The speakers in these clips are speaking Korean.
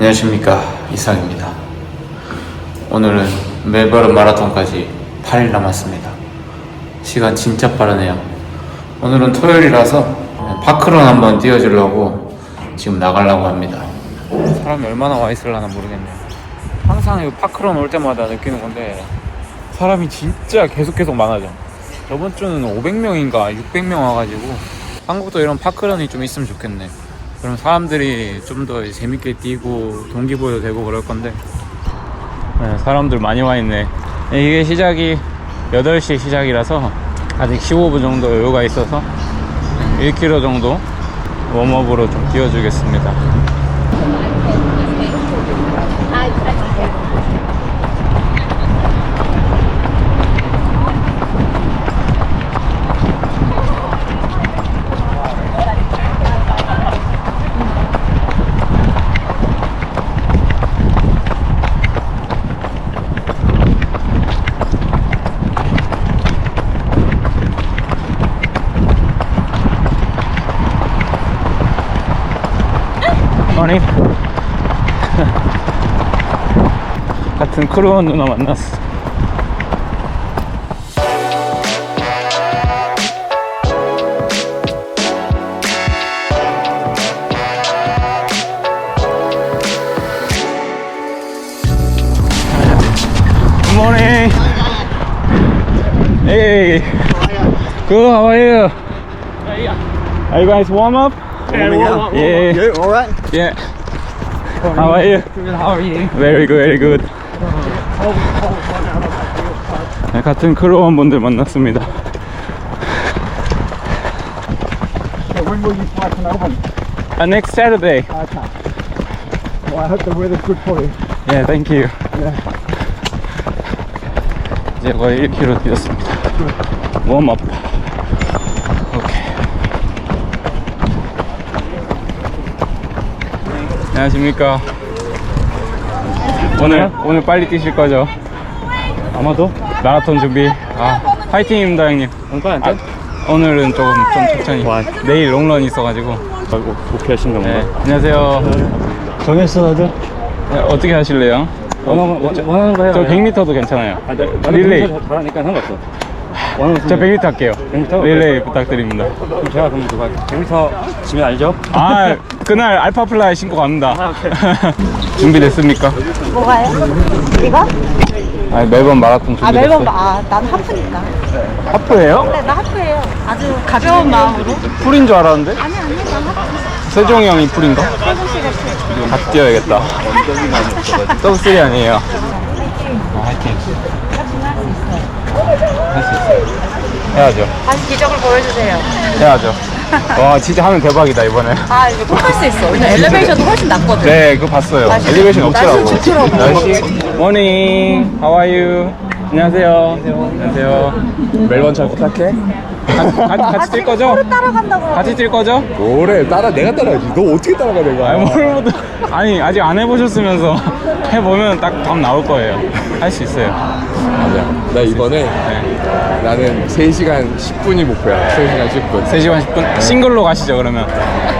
안녕하십니까 이상입니다. 오늘은 멜버른 마라톤까지 8일 남았습니다. 시간 진짜 빠르네요. 오늘은 토요일이라서 파크론 한번 뛰어주려고 지금 나가려고 합니다. 사람이 얼마나 와 있을라나 모르겠네요. 항상 이 파크론 올 때마다 느끼는 건데 사람이 진짜 계속 계속 많아져. 저번 주는 500명인가 600명 와가지고 한국도 이런 파크런이 좀 있으면 좋겠네. 그럼 사람들이 좀 더 재밌게 뛰고 동기부여 되고 그럴 건데 네, 사람들 많이 와 있네. 이게 시작이 8시 시작이라서 아직 15분 정도 여유가 있어서 1km 정도 웜업으로 좀 뛰어주겠습니다. 크루원 누나 만났어 Good morning. Hey. Good. How are you? Are you guys warm up? Yeah. Yeah. You all right? Yeah. How are you? How are you? Very good, very good. 네, 같은 크루원 분들 만났습니다. When will you fly to Melbourne? Uh, next Saturday. Okay. Well, I hope the weather's good for you. Yeah, thank you. Yeah. 이제 거의 1km 뛰었습니다. 웜업. 오케이. 안녕하십니까. 오늘 오늘 빨리 뛰실 거죠? 아마도 마라톤 준비. 아 파이팅입니다 형님. 오늘 아, 오늘은 조금 좀 천천히. 내일 롱런 있어가지고. 오케이 하신 건가? 네. 안녕하세요. 정했어, 나도? 네, 어떻게 하실래요? 원하는, 원- 원하는 거 해요. 저 100m도 괜찮아요. 아, 릴레이. 릴레이 잘하니까 상관없어. 원하는 저 100m 할게요. 100m? 릴레이 부탁드립니다. 그럼 제가 그럼 누가 100m 지면 알죠? 아, 그날 알파플라이 신고 갑니다. 아, 오케이. 준비됐습니까? 뭐가요? 이거? 아, 매번 마라톤 아 준비됐어요. 매번 아, 난 하프니까. 하프예요? 네, 나 하프예요. 아주 가벼운 마음으로. 풀인 줄 알았는데? 아니 아니, 난 하프. 세종이 형이 풀인가? 세종 씨가 그. 같이 뛰어야겠다. 서브3 아니에요. 아, 화이팅. 할수 있어요. 해야죠. 다시 기적을 보여주세요. 해야죠. 와, 진짜 하면 대박이다, 이번에. 아 이거 꼭할 수 있어. 왜냐 엘리베이션도 훨씬 낫거든. 네, 그거 봤어요. 날씨- 엘리베이션 없더라고. 날씨 좋더라고. 날씨. 모닝. How are you? 안녕하세요. 안녕하세요. 멜번 잘 부탁해. 같이, 같이 뛸 거죠? 따라간다고. 같이 뛸 거죠? 뭐래, 따라, 내가 따라야지. 너 어떻게 따라가, 내가? 아니, 뭘 못- 아니, 아직 안 해보셨으면서 해보면 딱 답 나올 거예요. 할 수 있어요. 맞아. 나 이번에 네. 나는 3시간 10분이 목표야. 3시간 10분. 3시간 10분? 싱글로 가시죠, 그러면.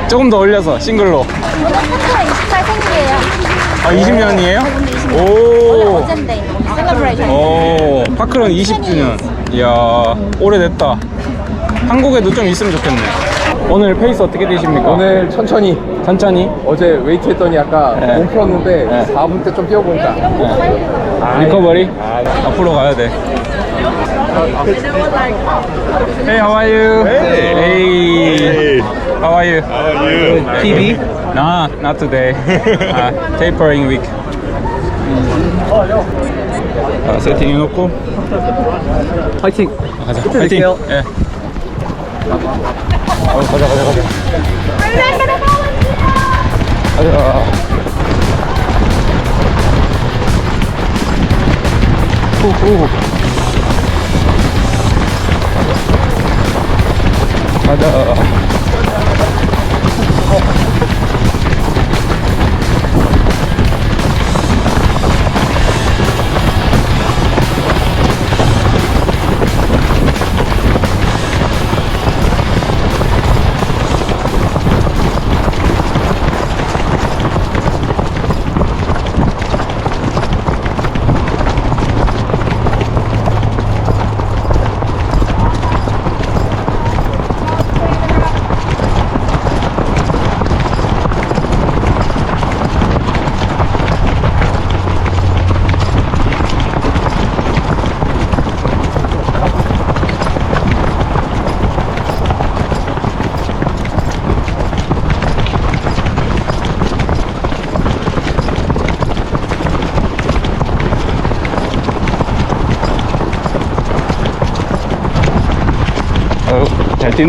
조금 더 올려서, 싱글로. 한국에 28 생일이에요. 아, 20년이에요? 오. 어젠데 셀러브레이션. 오, 파크론 20주년. 이야, 오래됐다. 한국에도 좀 있으면 좋겠네. 오늘 페이스 어떻게 되십니까? 오늘 천천히. 천천히. 어제 웨이트 했더니 아까 네. 몸 풀었는데 네. 4분 때 좀 뛰어보니까. 리커버리? 앞으로 가야 돼. Hey, how are you? Hey. How are you? How are you? PB? Nah, not today. uh, tapering week. 아, 세팅 해놓고 파이팅! 가자. 파이팅. 예. 어, 가자, 가자, 가자. 가자. 후후. 가자. 뛰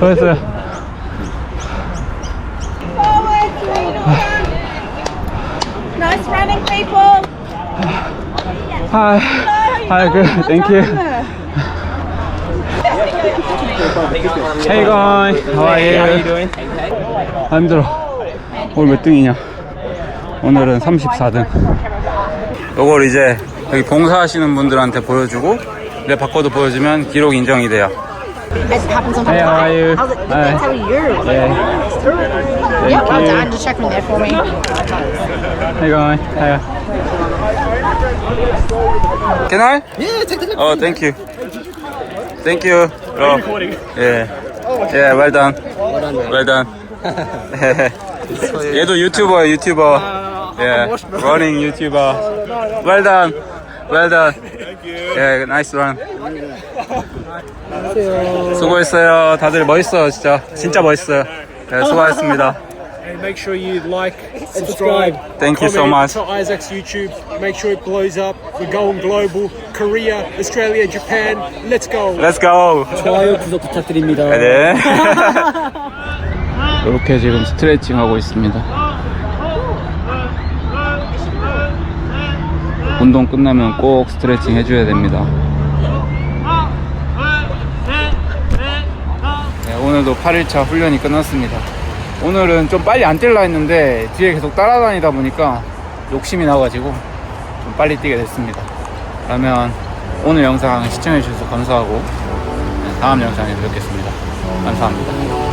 고했어요 Nice running, people. Hi. Hi, good. Thank you. Hey guys, how are you? How you doing? 아, 힘들어. 오늘 몇 등이냐? 오늘은 34등. 요걸 이제 여기 봉사하시는 분들한테 보여주고 내 바꿔도 보여주면 기록 인정이 돼요. It happens on Hey, how are you? How's it? Hi. That's how you. Yeah. Yep, well done. Just checking there for me. Hey guys. Hi. Can I? Yeah, take the clip. Oh, thank you. Thank you. Oh. recording? Yeah. Yeah, well done. Well done. 얘도 유튜버야, 유튜버. Yeah, running YouTuber. Well done. Well done. Yeah, nice run. 수고했어요. 다들 멋있어요, 진짜. 진짜 멋있어요. 네, 수고하셨습니다. And make sure you like, subscribe, Thank you so much. comment to Isaac's YouTube. Make sure it blows up. We're going global. Korea, Australia, Japan. Let's go. Let's go. 좋아요, 구독 부탁드립니다. 네. 이렇게 지금 스트레칭 하고 있습니다. 운동 끝나면 꼭 스트레칭 해줘야 됩니다. 오늘도 8일차 훈련이 끝났습니다. 오늘은 좀 빨리 안 뛸라 했는데 뒤에 계속 따라다니다 보니까 욕심이 나가지고 좀 빨리 뛰게 됐습니다. 그러면 오늘 영상 시청해주셔서 감사하고 네, 다음 영상에서 뵙겠습니다. 감사합니다.